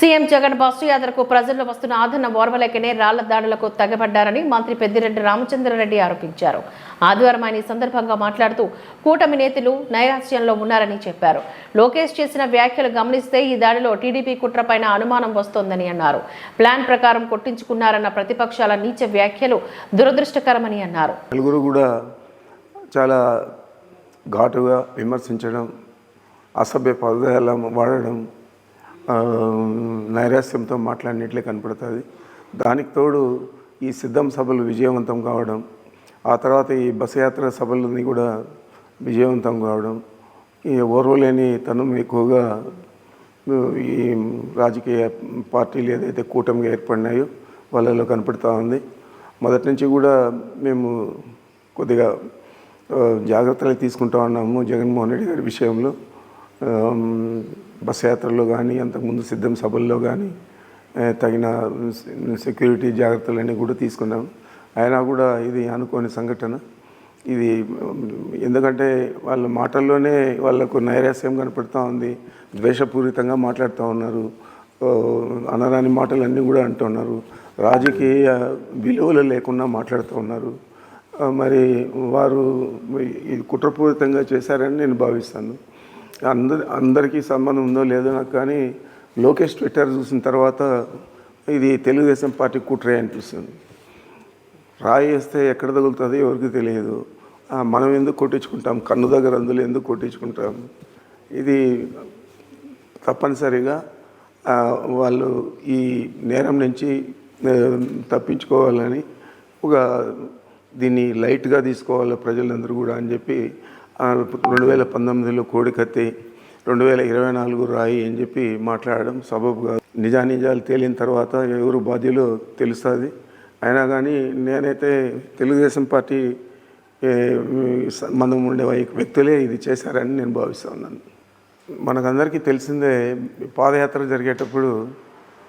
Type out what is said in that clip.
CM Jagan bus యాత్రకు ప్రజల్లో వస్తున్న ఆదరణ ఓర్వలేకనే రాళ్ళ దాడులకు తగబడ్డారని మంత్రి పెద్దిరెడ్డి రామచంద్రారెడ్డి ఆరోపించారు. ఆదివారం ఆయన ఈ సందర్భంగా మాట్లాడుతూ కూటమి నేతలు నైరాశ్యంలో ఉన్నారని చెప్పారు. లోకేష్ చేసిన వ్యాఖ్యలు గమనిస్తే ఈ దాడిలో టీడీపీ కుట్రపైన అనుమానం వస్తోందని అన్నారు. ప్లాన్ ప్రకారం కొట్టించుకున్నారన్న ప్రతిపక్షాల నీచ వ్యాఖ్యలు దురదృష్టకరమని అన్నారు. నలుగురు కూడా చాలా ఘాటుగా విమర్శించడం అసభ్య పదజాలం వాడడం నైరాస్యంతో మాట్లాడినట్లే కనపడుతుంది. దానికి తోడు ఈ సిద్ధం సభలు విజయవంతం కావడం ఆ తర్వాత ఈ బస యాత్ర సభలని కూడా విజయవంతం కావడం ఈ ఓర్వలేని తనం ఎక్కువగా ఈ రాజకీయ పార్టీలు ఏదైతే కూటమిగా ఏర్పడినాయో వాళ్ళలో కనపడుతూ ఉంది. మొదటి నుంచి కూడా మేము కొద్దిగా జాగ్రత్తలు తీసుకుంటా ఉన్నాము జగన్మోహన్ రెడ్డి గారి విషయంలో. బస్ యాత్రలో కానీ అంతకుముందు సిద్ధం సభల్లో కానీ తగిన సెక్యూరిటీ జాగ్రత్తలన్నీ కూడా తీసుకున్నాం. అయినా కూడా ఇది అనుకోని సంఘటన. ఇది ఎందుకంటే వాళ్ళ మాటల్లోనే వాళ్ళకు నైరాస్యం కనపడుతూ ఉంది. ద్వేషపూరితంగా మాట్లాడుతూ ఉన్నారు. అనరాని మాటలన్నీ కూడా అంటున్నారు రాజకీయ విలువలు లేకుండా మాట్లాడుతూ ఉన్నారు. మరి వారు ఇది కుట్రపూరితంగా చేశారని నేను భావిస్తాను. అందరి అందరికీ సంబంధం ఉందో లేదో నాకు కానీ లోకేష్ ట్విట్టర్ చూసిన తర్వాత ఇది తెలుగుదేశం పార్టీ కుట్రే అనిపిస్తుంది. రాయి వేస్తే ఎక్కడ తగులుతుంది ఎవరికి తెలియదు. మనం ఎందుకు కొట్టించుకుంటాం? కన్ను దగ్గర అందులో ఎందుకు కొట్టించుకుంటాం? ఇది తప్పనిసరిగా వాళ్ళు ఈ నేరం నుంచి తప్పించుకోవాలని ఒక దీన్ని లైట్గా తీసుకోవాలి ప్రజలందరూ కూడా అని చెప్పి రెండు వేల పంతొమ్మిదిలో కోడికత్తి రెండు వేల ఇరవై నాలుగు రాయి అని చెప్పి మాట్లాడడం సబబుగా నిజానిజాలు తేలిన తర్వాత ఎవరు బాధ్యులు తెలుస్తుంది. అయినా కానీ నేనైతే తెలుగుదేశం పార్టీ మనం సంబంధం ఉండే వ్యక్తులే ఇది చేశారని నేను భావిస్తున్నాను మనకందరికీ తెలిసిందే పాదయాత్ర జరిగేటప్పుడు